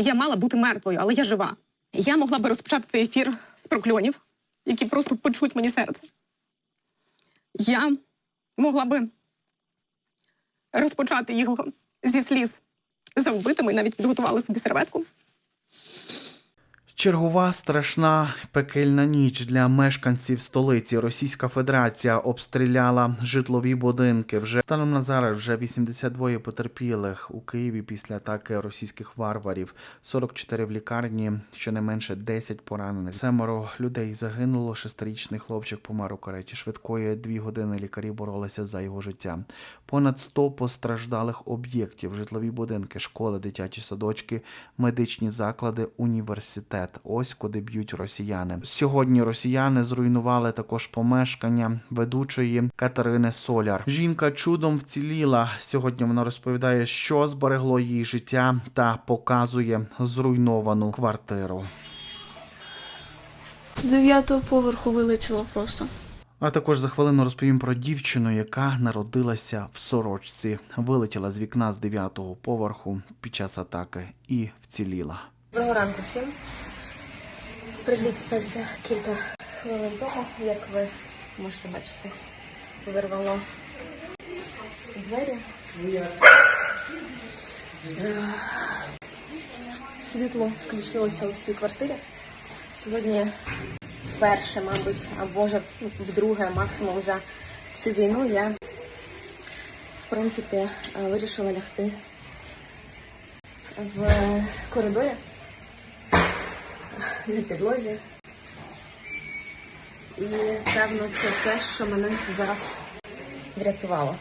Я мала бути мертвою, але я жива. Я могла би розпочати цей ефір з прокльонів, які просто почуть мені серце. Я могла би розпочати його зі сліз за вбитими, навіть підготувала собі серветку. Чергова страшна пекельна ніч для мешканців столиці. Російська Федерація обстріляла житлові будинки. Вже станом на зараз вже 82 потерпілих у Києві після атаки російських варварів, 44 в лікарні, щонайменше 10 поранених. Семеро людей загинуло. Шестирічний хлопчик помер у кареті швидкої. Дві години лікарі боролися за його життя. Понад 100 постраждалих об'єктів, житлові будинки, школи, дитячі садочки, медичні заклади, університет. Ось куди б'ють росіяни. Сьогодні росіяни зруйнували також помешкання ведучої Катерини Соляр. Жінка чудом вціліла. Сьогодні вона розповідає, що зберегло її життя та показує зруйновану квартиру. З дев'ятого поверху вилетіло просто. А також за хвилину розповім про дівчину, яка народилася в сорочці, вилетіла з вікна з дев'ятого поверху під час атаки і вціліла. Доброго ранку всім. Приліт стався кілька хвилин тому, як ви можете бачити, вирвало двері. Світло включилося у всій квартирі. Сьогодні вперше, мабуть, або вже вдруге, максимум за всю війну я, в принципі, вирішила лягти в коридорі на підлозі. І певно це те, що мене зараз врятувало.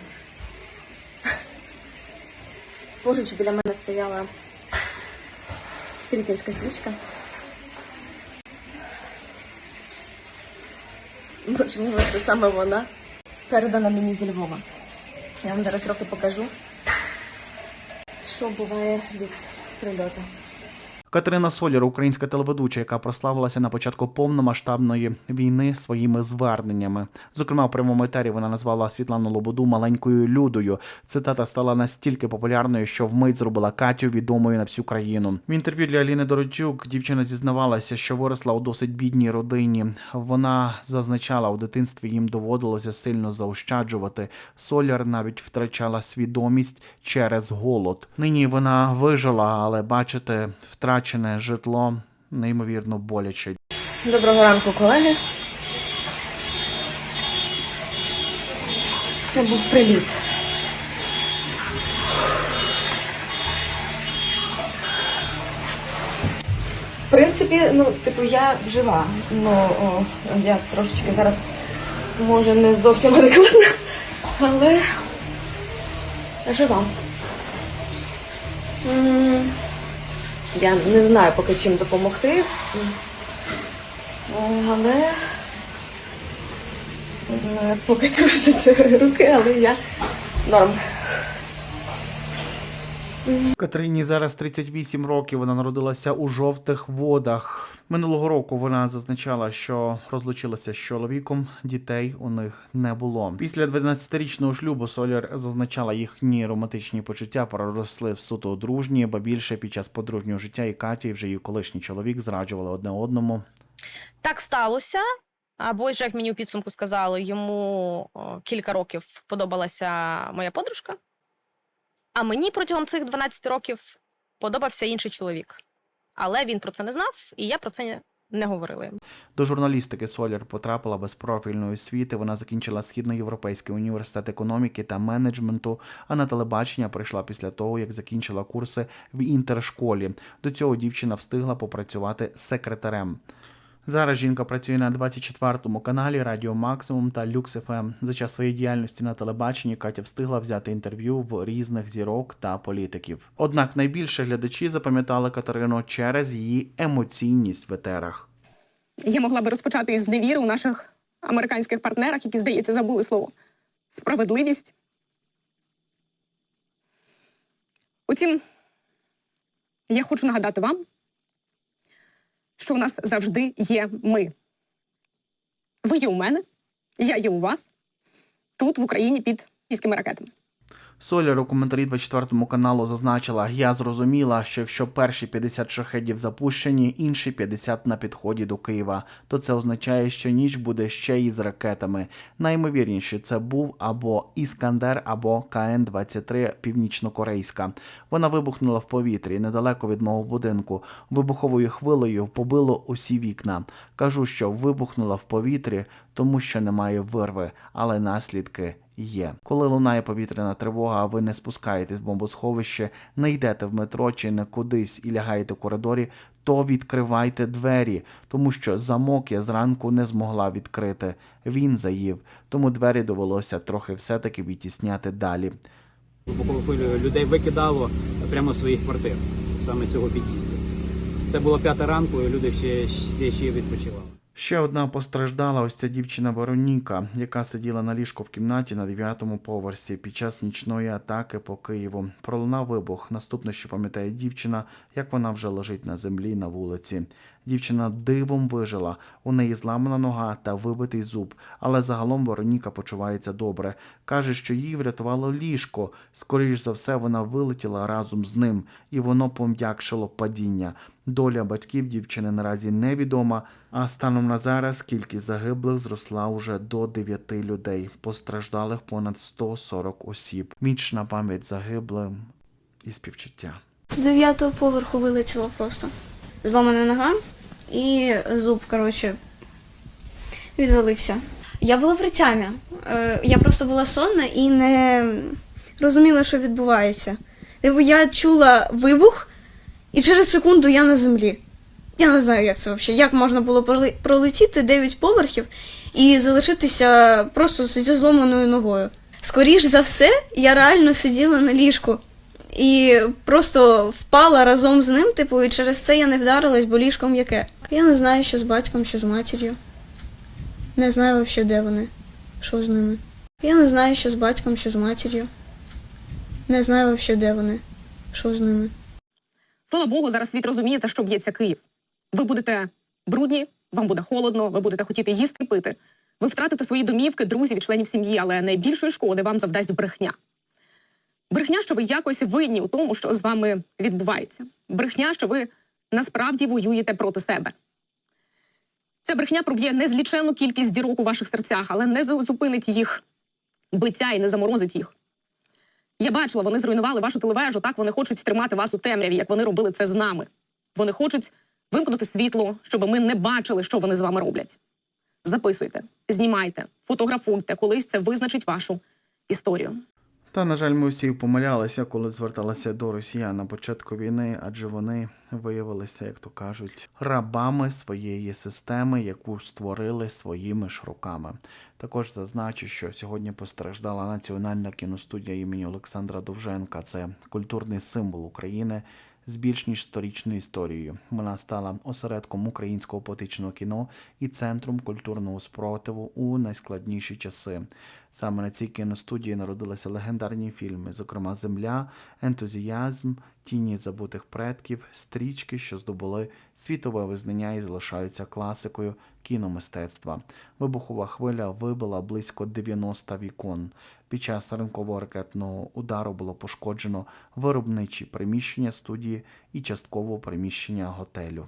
Поруч біля мене стояла спірітинська свічка. Можливо, це саме вона передана мені зі Львова. Я вам зараз трохи покажу, що буває від прильоту. Катерина Соляр, українська телеведуча, яка прославилася на початку повномасштабної війни своїми зверненнями. Зокрема, в прямому етері вона назвала Світлану Лободу маленькою людою. Цитата стала настільки популярною, що вмить зробила Катю відомою на всю країну. В інтерв'ю для Аліни Доротюк дівчина зізнавалася, що виросла у досить бідній родині. Вона зазначала, у дитинстві їм доводилося сильно заощаджувати. Соляр навіть втрачала свідомість через голод. Нині вона вижила, але бачите, втрачене житло неймовірно боляче. Доброго ранку, колеги. Це був приліт. В принципі, ну, типу, я жива. Ну, я трошечки зараз, може, не зовсім адекватна, але жива. М, Я не знаю поки чим допомогти. Але поки трусяться руки, але я норм. Катерині зараз 38 років. Вона народилася у жовтих водах. Минулого року вона зазначала, що розлучилася з чоловіком, дітей у них не було. Після 12-річного шлюбу Соляр зазначала їхні романтичні почуття переросли в суто дружні, ба більше під час подружнього життя і Каті, і вже її колишній чоловік зраджували одне одному. Так сталося. Або ж як мені у підсумку сказали, йому кілька років подобалася моя подружка, а мені протягом цих 12 років подобався інший чоловік. Але він про це не знав, і я про це не говорила. До журналістики Соляр потрапила без профільної освіти. Вона закінчила Східноєвропейський університет економіки та менеджменту, а на телебачення прийшла після того, як закінчила курси в інтершколі. До цього дівчина встигла попрацювати секретарем. Зараз жінка працює на 24-му каналі Радіо Максимум та Люкс ФМ. За час своєї діяльності на телебаченні Катя встигла взяти інтерв'ю в різних зірок та політиків. Однак найбільше глядачі запам'ятали Катерину через її емоційність в етерах. Я могла би розпочати із невіри у наших американських партнерах, які, здається, забули слово справедливість. Утім, я хочу нагадати вам, що у нас завжди є ми. Ви є у мене, я є у вас, тут, в Україні, під іськими ракетами. Соляр у коментарі 24 каналу зазначила: я зрозуміла, що якщо перші 50 шахедів запущені, інші 50 на підході до Києва, то це означає, що ніч буде ще й з ракетами. Наймовірніше, це був або Іскандер, або КН-23 північнокорейська. Вона вибухнула в повітрі недалеко від мого будинку. Вибуховою хвилею побило усі вікна. Кажу, що вибухнула в повітрі, тому що немає вирви, але наслідки є. Коли лунає повітряна тривога, а ви не спускаєтесь в бомбосховище, не йдете в метро чи не кудись і лягаєте в коридорі, то відкривайте двері, тому що замок я зранку не змогла відкрити. Він заїв, тому двері довелося трохи все-таки відтісняти далі. Хвилю людей викидало прямо з своїх квартир, саме цього під'їзду. Це було п'ята ранку, і люди ще, ще, ще відпочивали. Ще одна постраждала ось ця дівчина Вероніка, яка сиділа на ліжку в кімнаті на дев'ятому поверсі під час нічної атаки по Києву. Пролунав вибух. Наступне, що пам'ятає дівчина, як вона вже лежить на землі на вулиці. Дівчина дивом вижила. У неї зламана нога та вибитий зуб, але загалом Вероніка почувається добре. Каже, що її врятувало ліжко. Скоріш за все, вона вилетіла разом з ним, і воно пом'якшило падіння. Доля батьків дівчини наразі невідома, а станом на зараз кількість загиблих зросла уже до 9 людей. Постраждалих понад 140 осіб. Вічна пам'ять загиблим і співчуття. З дев'ятого поверху вилетіло просто. Зломана нога і зуб, коротше, відвалився. Я була при тямі. Е, Я просто була сонна і не розуміла, що відбувається. Типу, я чула вибух, і через секунду я на землі. Я не знаю, як це взагалі. Як можна було пролетіти 9 поверхів і залишитися просто зі зломаною ногою. Скоріш за все, я реально сиділа на ліжку і просто впала разом з ним, типу, і через це я не вдарилась, бо ліжко м'яке. Я не знаю, що з батьком, що з матір'ю. Не знаю взагалі, де вони, що з ними. Я не знаю, що з батьком, що з матір'ю. Не знаю взагалі, де вони, що з ними. Слава Богу, зараз світ розуміє, за що б'ється Київ. Ви будете брудні, вам буде холодно, ви будете хотіти їсти пити. Ви втратите свої домівки, друзів і членів сім'ї, але найбільшої шкоди вам завдасть брехня. Брехня, що ви якось винні у тому, що з вами відбувається. Брехня, що ви насправді воюєте проти себе. Ця брехня проб'є незліченну кількість дірок у ваших серцях, але не зупинить їх биття і не заморозить їх. Я бачила, вони зруйнували вашу телевежу. Так вони хочуть тримати вас у темряві, як вони робили це з нами. Вони хочуть вимкнути світло, щоб ми не бачили, що вони з вами роблять. Записуйте, знімайте, фотографуйте, колись це визначить вашу історію. Та, на жаль, ми всі помилялися, коли зверталися до росіян на початку війни, адже вони виявилися, як то кажуть, рабами своєї системи, яку створили своїми ж руками. Також зазначу, що сьогодні постраждала Національна кіностудія імені Олександра Довженка. Це культурний символ України з більш ніж сторічною історією. Вона стала осередком українського поетичного кіно і центром культурного спротиву у найскладніші часи. Саме на цій кіностудії народилися легендарні фільми, зокрема Земля, Ентузіазм, Тіні забутих предків, стрічки, що здобули світове визнання і залишаються класикою кіномистецтва. Вибухова хвиля вибила близько 90 вікон. Під час ранкового ракетного удару було пошкоджено виробничі приміщення студії і частково приміщення готелю.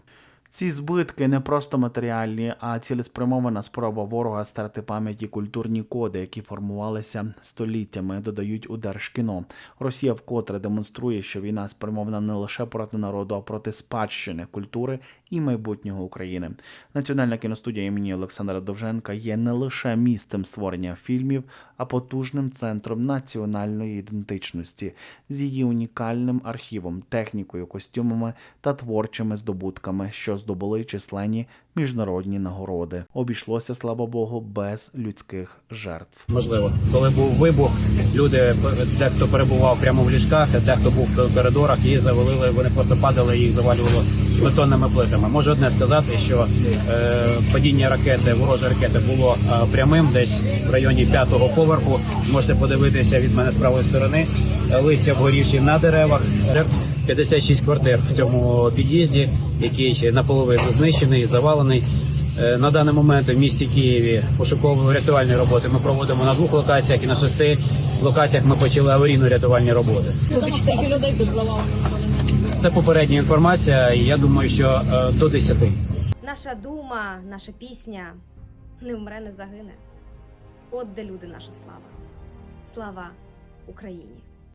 Ці збитки не просто матеріальні, а цілеспрямована спроба ворога стерти пам'яті культурні коди, які формувалися століттями, додають у Держкіно. Росія вкотре демонструє, що війна спрямована не лише проти народу, а проти спадщини, культури і майбутнього України. Національна кіностудія імені Олександра Довженка є не лише місцем створення фільмів, а потужним центром національної ідентичності з її унікальним архівом, технікою, костюмами та творчими здобутками, що здобули численні міжнародні нагороди. Обійшлося, слава Богу, без людських жертв. Можливо, коли був вибух, люди дехто перебував прямо в ліжках, дехто був в коридорах і завалили. Вони просто падали їх завалювало бетонними плитами. Можу одне сказати, що е, падіння ракети, ворожої ракети було е, прямим, десь в районі п'ятого поверху. Можете подивитися від мене з правої сторони. Листя вгорівші на деревах. 56 квартир в цьому під'їзді, який наполовину знищений, завалений. Е, На даний момент в місті Києві пошуково-рятувальні роботи ми проводимо на двох локаціях і на шести локаціях ми почали аварійно-рятувальні роботи. Це попередня інформація, і я думаю, що е, до 10. Наша дума, наша пісня не вмре, не загине. От де люди, наша слава. Слава Україні!